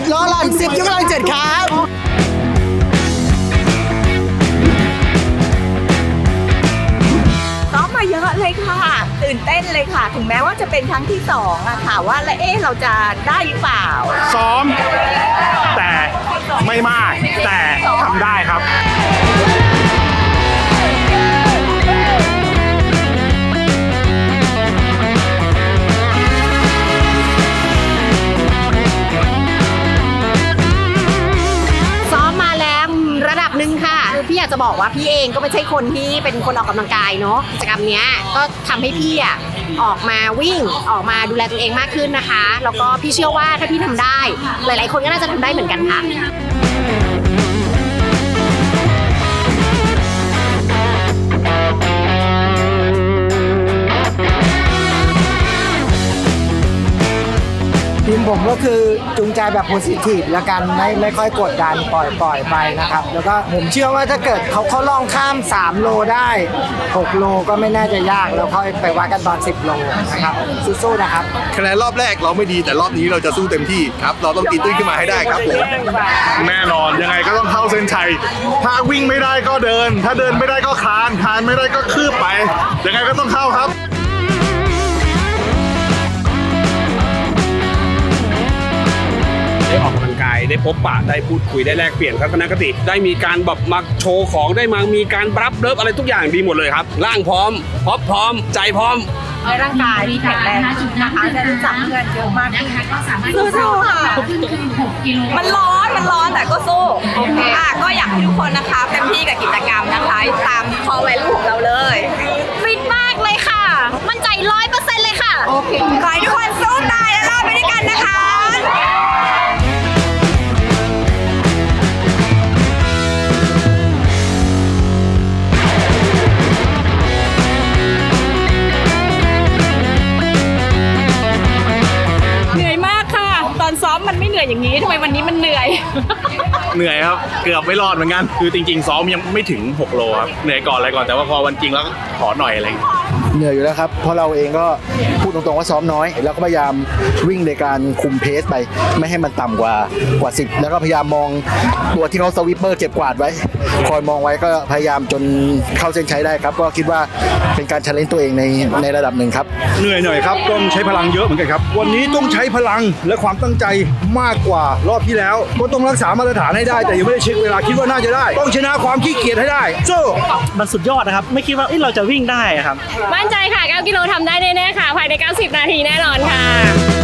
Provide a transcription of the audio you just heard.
90ยกกำลังเจ็ดครับซ้อมมาเยอะเลยค่ะ ตื่นเต้นเลยค่ะ ถึงแม้ว่าจะเป็นครั้งที่สองอะค่ะว่าแล้วเอ๊ะเราจะได้หรือเปล่า ซ้อม แต่ อพี่อยากจะบอกว่าพี่เองก็ไม่ใช่คนที่เป็นคนออกกำลังกายเนาะกิจกรรมเนี้ยก็ทำให้พี่อะออกมาวิ่งออกมาดูแลตัวเองมากขึ้นนะคะ แล้วก็พี่เชื่อว่าถ้าพี่ทำได้ หลาย ๆ คนก็น่าจะทำได้เหมือนกันค่ะ ทีมผมก็คือจูงใจแบบโพสิทีฟแล้วกันไม่ไม่ค่อยกดดันปล่อยปล่อยไปนะครับ แล้วก็ผมเชื่อว่าถ้าเกิดเขาเขาลองข้าม 3 โลได้ 6 โลก็ไม่น่าจะยากแล้วค่อยไปวัดกันตอน 10 โลนะครับสู้ๆนะครับคะแนนรอบแรกเราไม่ดีแต่รอบนี้เราจะสู้เต็มที่ครับ เราต้องตีตื้นขึ้นมาให้ได้ครับผมแน่นอนยังไงก็ต้องเข้าเส้นชัย ถ้าวิ่งไม่ได้ก็เดิน ถ้าเดินไม่ได้ก็คลานคลานไม่ได้ก็คืบไปยังไงก็ต้องเข้าครับ ได้ออกกำลังกาย ได้พบปะได้พูดคุยได้แลกเปลี่ยนทัศนคติ ได้มีการแบบมาโชว์ของได้มามีการปรับเลิฟอะไรทุกอย่างดีหมดเลยครับ ร่างพร้อมพร้อมพร้อม ใจพร้อมให้ร่างกายแข็งแรงขึ้นนะคะได้รู้จักเพื่อนเยอะมากขึ้นก็สามารถสู้ๆค่ะขึ้นคือ6กิโลมันร้อนมันร้อนแต่ก็สู้อะก็อยากให้ทุกคนนะคะเต็มที่กับกิจกรรมนะคะตามคอไวลูของเราเลยฟิตมากเลยค่ะ มั่นใจร้อยเปอร์เซ็นต์เลยค่ะขอให้ทุกคนสู้ตาย นื่อยอย่างนี้ทำไมวันนี้มันเหนื่อย เหนื่อยครับ เกือบไม่รอดเหมือนกัน คือจริงๆ ซ้อมยังไม่ถึง 6 โลครับ เหนื่อยก่อนอะไรก่อน แต่ว่าพอวันจริงแล้วขอหน่อยอะไรอย่างเงี้ย เหนื่อยอยู่แล้วครับ เพราะเราเองก็พูดตรงๆว่าซ้อมน้อย แล้วก็พยายามวิ่งในการคุมเพสไป ไม่ให้มันต่ำกว่ากว่า 10 แล้วก็พยายามมองตัวที่เขาสวิปเปอร์เก็บกวาดไว้ คอยมองไว้ก็พยายามจนเข้าเส้นชัยได้ครับ ก็คิดว่าเป็นการชาเลนจ์ตัวเองในในระดับหนึ่งครับ เหนื่อยหน่อยครับต้องใช้พลังเยอะเหมือนกันครับ วันนี้ต้องใช้พลังและความตั้งใจมากกว่ารอบที่แล้ว ก็ต้องรักษามาตรฐานให้ได้ แต่ยังไม่ได้เช็คเวลาคิดว่าน่าจะได้ ต้องชนะความขี้เกียจให้ได้สู้มันสุดยอดนะครับ ไม่คิดว่าเอ้ยเราจะวิ่งได้อะครับมั่นใจค่ะ 9 กิโลทำได้แน่ๆค่ะ ภายใน 90 นาทีแน่นอนค่ะ